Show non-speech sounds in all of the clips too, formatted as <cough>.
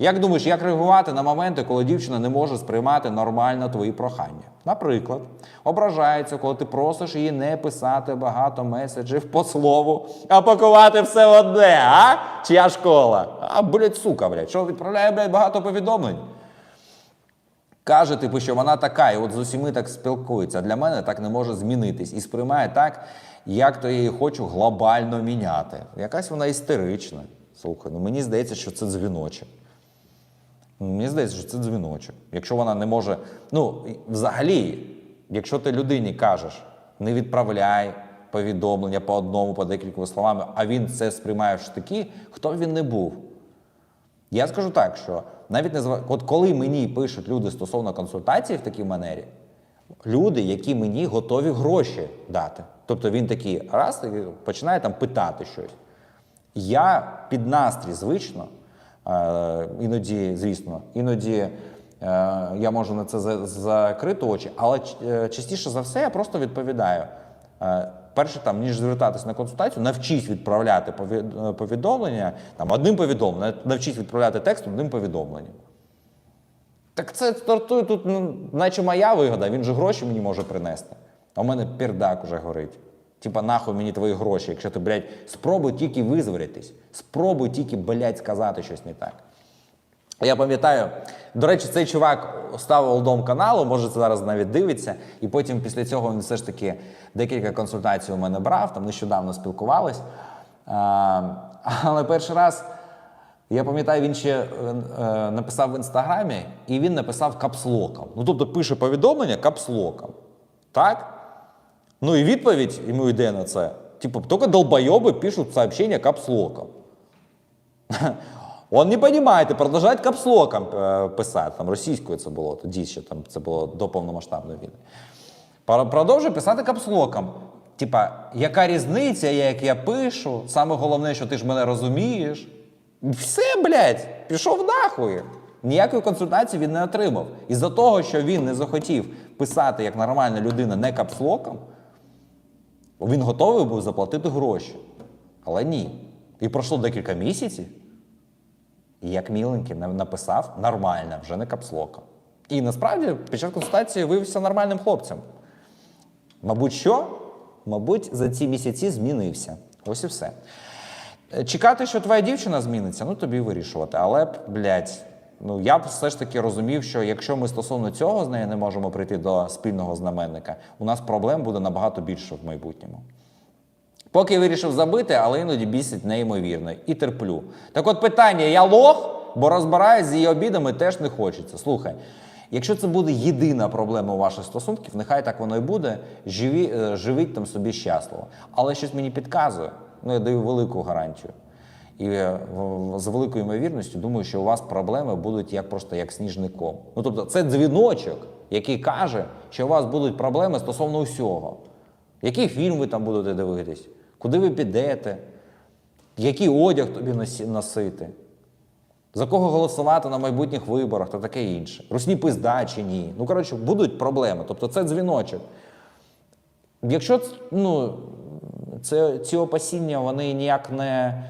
Як думаєш, як реагувати на моменти, коли дівчина не може сприймати нормально твої прохання? Наприклад, ображається, коли ти просиш її не писати багато меседжів по слову, а пакувати все одне, а? Чия школа? А, блядь, сука, блядь, що відправляє, блядь, багато повідомлень? Каже, типу, що вона така, і от з усіми так спілкується. Для мене так не може змінитись. І сприймає так, як то я її хочу глобально міняти. Якась вона істерична. Слухай, ну мені здається, що це дзвіночок. Мені здається, що це дзвіночок. Якщо вона не може. Ну, взагалі, якщо ти людині кажеш, не відправляй повідомлення по одному, по декількома словами, а він це сприймає в штики, хто б він не був. Я скажу так, що навіть не зва- от коли мені пишуть люди стосовно консультації в такій манері, люди, які мені готові гроші дати. Тобто він такий раз і починає там питати щось. Я під настрій звично, іноді, звісно, іноді е, я можу на це закрити очі, але е, частіше за все я просто відповідаю. Е, Перше, там, ніж звертатись на консультацію, навчись відправляти е, повідомлення там, одним повідомленням, навчись відправляти текстом одним повідомленням. Так це стартує тут, ну, наче моя вигода, він же гроші мені може принести. А в мене пердак уже горить. Типа, нахуй мені твої гроші, якщо ти, блядь, спробуй тільки визволитись, спробуй тільки, блядь, сказати щось не так. Я пам'ятаю, до речі, цей чувак став олдом каналу, може це зараз навіть дивиться, і потім після цього він все ж таки декілька консультацій у мене брав, там нещодавно спілкувались. Але перший раз, я пам'ятаю, він ще е, е, написав в інстаграмі, і він написав капслоком. Ну, тобто пише повідомлення капслоком. Так? Ну і відповідь йому йде на це. Типу, тільки долбойоби пишуть сообщення капслоком. <laughs> Он не понимает і продовжує капслоком е, писати. Там російською це було, тоді ще там це було до повномасштабної війни. Продовжує писати капслоком. Типа, яка різниця, як я пишу? Саме головне, що ти ж мене розумієш. Все, блядь, пішов нахуй. Ніякої консультації він не отримав. Із-за того, що він не захотів писати як нормальна людина не капслоком, він готовий був заплатити гроші. Але ні. І пройшло декілька місяців, і як міленький на- написав нормально, вже не капслоком. І насправді під час консультації виявився нормальним хлопцем. Мабуть, що? Мабуть, за ці місяці змінився. Ось і все. Е, Чекати, що твоя дівчина зміниться, ну тобі вирішувати. Але, блядь, ну я б все ж таки розумів, що якщо ми стосовно цього з нею не можемо прийти до спільного знаменника, у нас проблем буде набагато більше в майбутньому. Поки вирішив забити, але іноді бісить неймовірно і терплю. Так от питання: я лох, бо розбираюсь з її обідами теж не хочеться. Слухай, якщо це буде єдина проблема у ваших стосунків, нехай так воно і буде. Живі, е, живіть там собі щасливо. Але щось мені підказує, ну я даю велику гарантію. І е, з великою ймовірністю думаю, що у вас проблеми будуть як просто як сніжником. Ну тобто, це дзвіночок, який каже, що у вас будуть проблеми стосовно усього. Який фільм ви там будете дивитись? Куди ви підете? Який одяг тобі носити? За кого голосувати на майбутніх виборах та таке інше? Русні пизда чи ні? Ну, коротше, будуть проблеми. Тобто це дзвіночок. Якщо ну, це, ці опасіння вони ніяк не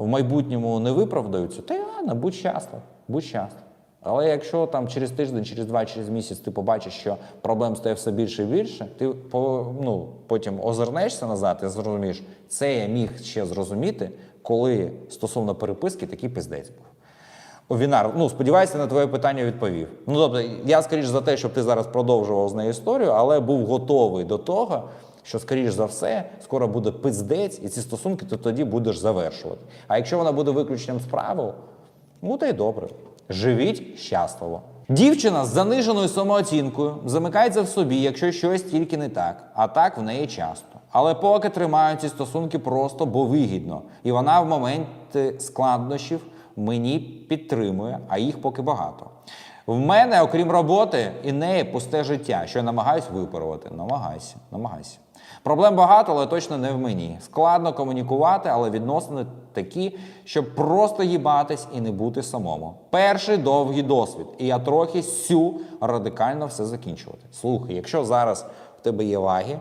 в майбутньому не виправдаються, то ладно, будь щаслив, будь щаслив. Але якщо там через тиждень, через два, через місяць ти побачиш, що проблем стає все більше і більше, ти по, ну, потім озирнешся назад і зрозумієш, це я міг ще зрозуміти, коли стосовно переписки такий пиздець був. Овінар, ну сподіваюся, на твоє питання відповів. Ну тобто, я скоріш за те, щоб ти зараз продовжував з нею історію, але був готовий до того, що, скоріш за все, скоро буде пиздець, і ці стосунки ти тоді будеш завершувати. А якщо вона буде виключенням з правил, ну та й добре. Живіть щасливо. Дівчина з заниженою самооцінкою замикається в собі, якщо щось тільки не так, а так в неї часто. Але поки тримають ці стосунки просто бо вигідно, і вона в моменти складнощів мені підтримує, а їх поки багато. В мене, окрім роботи, і неї пусте життя, що я намагаюсь випарувати. Намагайся, намагайся. Проблем багато, але точно не в мені. Складно комунікувати, але відносини такі, щоб просто їбатись і не бути самому. Перший довгий досвід, і я трохи сю радикально все закінчувати. Слухай, якщо зараз в тебе є ваги,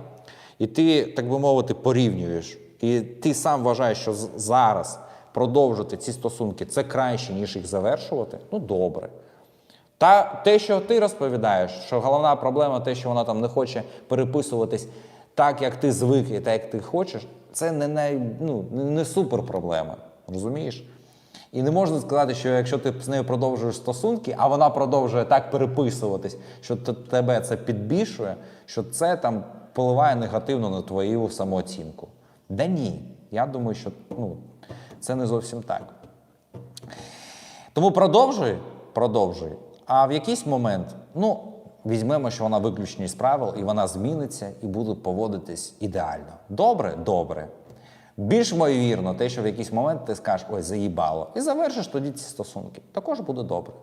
і ти, так би мовити, порівнюєш, і ти сам вважаєш, що зараз продовжити ці стосунки це краще, ніж їх завершувати, ну добре. Та те, що ти розповідаєш, що головна проблема те, що вона там не хоче переписуватись так, як ти звик і так, як ти хочеш, це не, най, ну, не супер проблема. Розумієш? І не можна сказати, що якщо ти з нею продовжуєш стосунки, а вона продовжує так переписуватись, що тебе це підбільшує, що це там впливає негативно на твою самооцінку. Да ні. Я думаю, що ну, це не зовсім так. Тому продовжуй, продовжуй. А в якийсь момент, ну, візьмемо, що вона виключені з правил, і вона зміниться і буде поводитись ідеально. Добре? Добре. Більш ймовірно, те, що в якийсь момент ти скажеш, ой, заїбало, і завершиш тоді ці стосунки. Також буде добре.